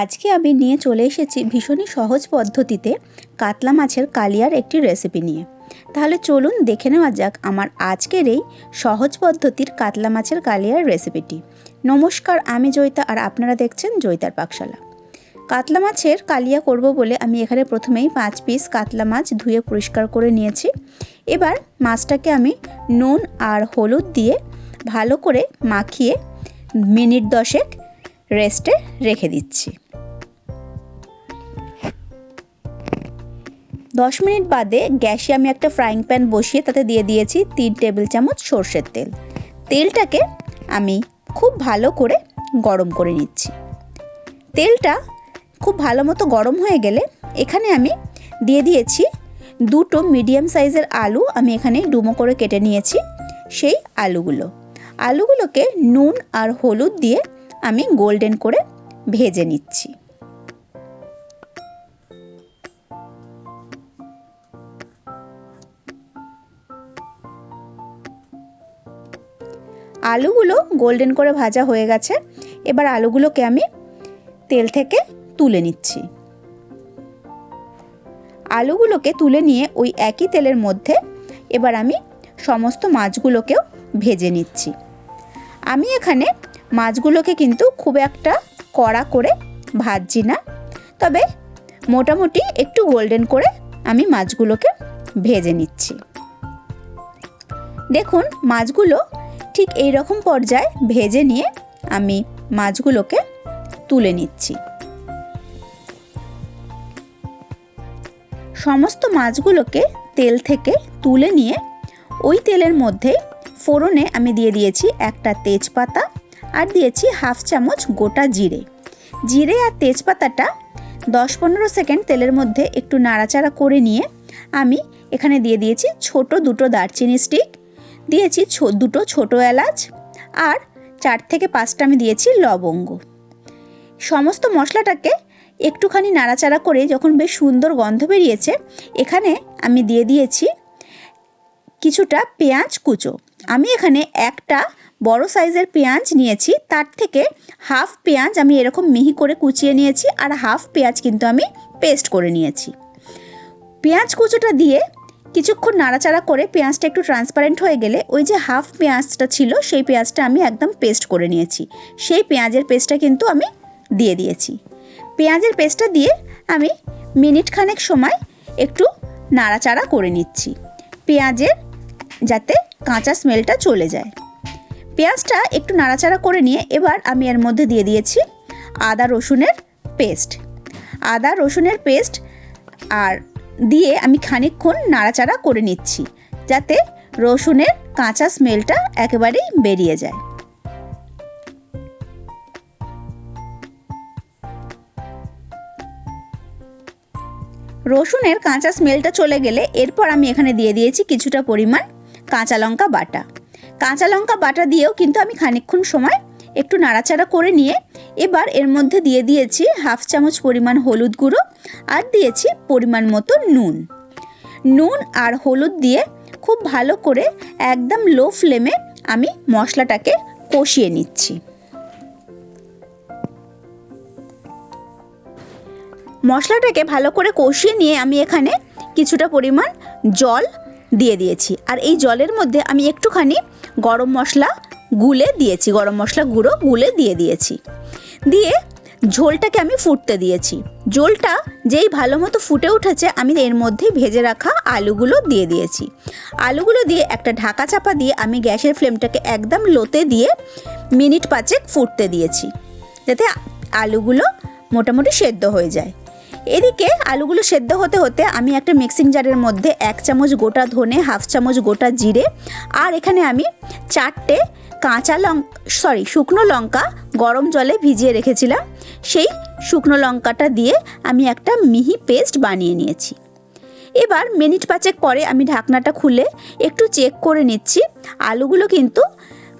আজকে আমি নিয়ে চলে এসেছি ভীষণই সহজ পদ্ধতিতে কাতলা মাছের কালিয়ার একটি রেসিপি নিয়ে। তাহলে চলুন দেখে নেওয়া যাক আমার আজকের এই সহজ পদ্ধতির কাতলা মাছের কালিয়ার রেসিপিটি নমস্কার, আমি জয়িতা আর আপনারা দেখছেন জয়িতার পাকশালা। কাতলা মাছের কালিয়া করব বলে আমি এখানে প্রথমেই পাঁচ পিস কাতলা মাছ ধুয়ে পরিষ্কার করে নিয়েছি। এবার মাছটাকে আমি নুন আর হলুদ দিয়ে ভালো করে মাখিয়ে মিনিট দশেক রেস্টে রেখে দিচ্ছি। দশ মিনিট বাদে গ্যাসে আমি একটা ফ্রাইং প্যান বসিয়ে তাতে দিয়ে দিয়েছি তিন টেবিল চামচ সর্ষের তেল। তেলটাকে আমি খুব ভালো করে গরম করে নিচ্ছি। তেলটা খুব ভালো মতো গরম হয়ে গেলে এখানে আমি দিয়ে দিয়েছি দুটো মিডিয়াম সাইজের আলু আমি এখানে ডুমো করে কেটে নিয়েছি সেই আলুগুলো। আলুগুলোকে নুন আর হলুদ দিয়ে আমি গোল্ডেন করে ভেজে নিচ্ছি। আলুগুলো গোল্ডেন করে ভাজা হয়ে গেছে। এবার আলুগুলোকে আমি তেল থেকে তুলে নিচ্ছি। আলুগুলোকে তুলে নিয়ে ওই একই তেলের মধ্যে এবার আমি সমস্ত মাছগুলোকেও ভেজে নিচ্ছি। আমি এখানে মাছগুলোকে কিন্তু খুব একটা কড়া করে ভাজছি না, তবে মোটামুটি একটু গোল্ডেন করে আমি মাছগুলোকে ভেজে নিচ্ছি। দেখুন, মাছগুলো ঠিক এই রকম পর্যায়ে ভেজে নিয়ে আমি মাছগুলোকে তুলে নিচ্ছি। সমস্ত মাছগুলোকে তেল থেকে তুলে নিয়ে ওই তেলের মধ্যে ফোড়নে আমি দিয়ে দিয়েছি একটা তেজপাতা আর দিয়েছি হাফ চামচ গোটা জিরে। জিরে আর তেজপাতাটা দশ পনেরো সেকেন্ড তেলের মধ্যে একটু নাড়াচাড়া করে নিয়ে আমি এখানে দিয়ে দিয়েছি ছোট দুটো দারচিনি স্টিক দিয়েছি দুটো ছোট এলাচ আর চার থেকে পাঁচটা আমি দিয়েছি লবঙ্গ। সমস্ত মশলাটাকে একটুখানি নাড়াচাড়া করে যখন বেশ সুন্দর গন্ধ বেরিয়েছে, এখানে আমি দিয়ে দিয়েছি কিছুটা পেঁয়াজ কুচো। আমি এখানে একটা বড় সাইজের পেঁয়াজ নিয়েছি, তার থেকে হাফ পেঁয়াজ আমি এরকম মিহি করে কুচিয়ে নিয়েছি আর হাফ পেঁয়াজ কিন্তু আমি পেস্ট করে নিয়েছি। পেঁয়াজ কুচোটা দিয়ে কিছুক্ষণ নাড়াচাড়া করে পেঁয়াজটা একটু ট্রান্সপারেন্ট হয়ে গেলে ওই যে হাফ পেঁয়াজটা ছিল, সেই পেঁয়াজটা আমি একদম পেস্ট করে নিয়েছি। সেই পেঁয়াজের পেস্টটা কিন্তু আমি দিয়ে দিয়েছি। পেঁয়াজের পেস্টটা দিয়ে আমি মিনিট খানেক সময় একটু নাড়াচাড়া করে নিচ্ছি, পেঁয়াজের যাতে কাঁচা স্মেলটা চলে যায়। পেঁয়াজটা একটু নাড়াচাড়া করে নিয়ে এবার আমি এর মধ্যে দিয়ে দিয়েছি আদা রসুনের পেস্ট আদা রসুনের পেস্ট আর দিয়ে আমি খানিকক্ষণ নাড়াচাড়া করে নিচ্ছি, যাতে রসুনের কাঁচা স্মেলটা একেবারেই বেরিয়ে যায়। রসুনের কাঁচা স্মেলটা চলে গেলে এরপর আমি এখানে দিয়ে দিয়েছি কিছুটা পরিমাণ কাঁচা লঙ্কা বাটা। কাঁচা লঙ্কা বাটা দিয়েও কিন্তু আমি খানিকক্ষণ সময় একটু নাড়াচাড়া করে নিয়ে এবার এর মধ্যে দিয়ে দিয়েছি হাফ চামচ পরিমাণ হলুদ গুঁড়ো আর দিয়েছি পরিমাণ মতো নুন। নুন আর হলুদ দিয়ে খুব ভালো করে একদম লো ফ্লেমে আমি মশলাটাকে কষিয়ে নিচ্ছি। মশলাটাকে ভালো করে কষিয়ে নিয়ে আমি এখানে কিছুটা পরিমাণ জল দিয়ে দিয়েছি। আর এই জলের মধ্যে আমি একটুখানি গরম মশলা গুলে দিয়েছি, গরম মশলা গুঁড়ো গুলে দিয়ে দিয়েছি। দিয়ে ঝোলটাকে আমি ফুটতে দিয়েছি। ঝোলটা যেই ভালো মতো ফুটে উঠেছে, আমি এর মধ্যে ভেজে রাখা আলুগুলো দিয়ে দিয়েছি। আলুগুলো দিয়ে একটা ঢাকা চাপা দিয়ে আমি গ্যাসের ফ্লেমটাকে একদম লোতে দিয়ে মিনিট পাঁচেক ফুটতে দিয়েছি, যাতে আলুগুলো মোটামুটি সেদ্ধ হয়ে যায়। এদিকে আলুগুলো সেদ্ধ হতে হতে আমি একটা মিক্সিং জারের মধ্যে এক চামচ গোটা ধনে, হাফ চামচ গোটা জিরে, আর এখানে আমি চারটে কাঁচা লঙ্কা সরি, শুকনো লঙ্কা গরম জলে ভিজিয়ে রেখেছিলাম। সেই শুকনো লঙ্কাটা দিয়ে আমি একটা মিহি পেস্ট বানিয়ে নিয়েছি। এবার মিনিট পাঁচেক পরে আমি ঢাকনাটা খুলে একটু চেক করে নিচ্ছি। আলুগুলো কিন্তু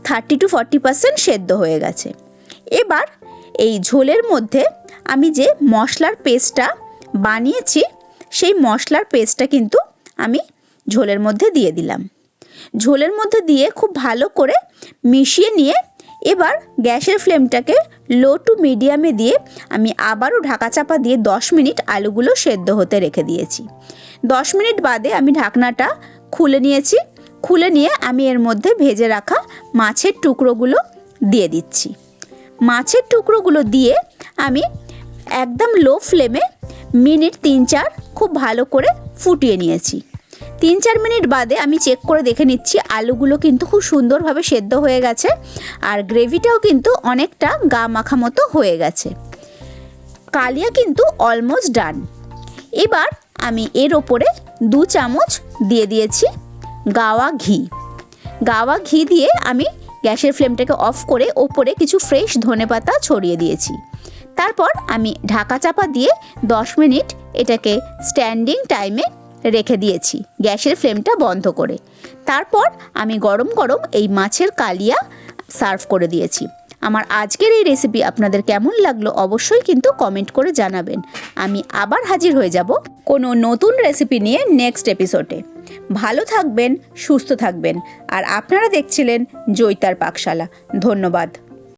থার্টি টু ফর্টি পার্সেন্ট সেদ্ধ হয়ে গেছে। এবার এই ঝোলের মধ্যে আমি যে মশলার পেস্টটা বানিয়েছি, সেই মশলার পেস্টটা কিন্তু আমি ঝোলের মধ্যে দিয়ে দিলাম। ঝোলের মধ্যে দিয়ে খুব ভালো করে মিশিয়ে নিয়ে এবার গ্যাসের ফ্লেমটাকে লো টু মিডিয়ামে দিয়ে আমি আবারও ঢাকা চাপা দিয়ে 10 মিনিট আলুগুলো সেদ্ধ হতে রেখে দিয়েছি। 10 মিনিট বাদে আমি ঢাকনাটা খুলে নিয়েছি। খুলে নিয়ে আমি এর মধ্যে ভেজে রাখা মাছের টুকরোগুলো দিয়ে দিচ্ছি। মাছের টুকরোগুলো দিয়ে আমি একদম লো ফ্লেমে মিনিট তিন চার খুব ভালো করে ফুটিয়ে নিয়েছি। তিন চার মিনিট বাদে আমি চেক করে দেখে নিচ্ছি, আলুগুলো কিন্তু খুব সুন্দরভাবে সেদ্ধ হয়ে গেছে আর গ্রেভিটাও কিন্তু অনেকটা গা মাখা মতো হয়ে গেছে। কালিয়া কিন্তু অলমোস্ট ডান এবার আমি এর ওপরে দু চামচ দিয়ে দিয়েছি গাওয়া ঘি। গাওয়া ঘি দিয়ে আমি গ্যাসের ফ্লেমটাকে অফ করে ওপরে কিছু ফ্রেশ ধনেপাতা ছড়িয়ে দিয়েছি। তারপর আমি ঢাকা চাপা দিয়ে 10 মিনিট এটাকে স্ট্যান্ডিং টাইমে রেখে দিয়েছি গ্যাসের ফ্লেমটা বন্ধ করে। তারপর আমি গরম গরম এই মাছের কালিয়া সার্ভ করে দিয়েছি। আমার আজকের এই রেসিপি আপনাদের কেমন লাগল অবশ্যই কিন্তু কমেন্ট করে জানাবেন। আমি আবার হাজির হয়ে যাব কোনো নতুন রেসিপি নিয়ে নেক্সট এপিসোডে ভালো থাকবেন, সুস্থ থাকবেন। আর আপনারা দেখছিলেন জৈতার পাকশালা। ধন্যবাদ।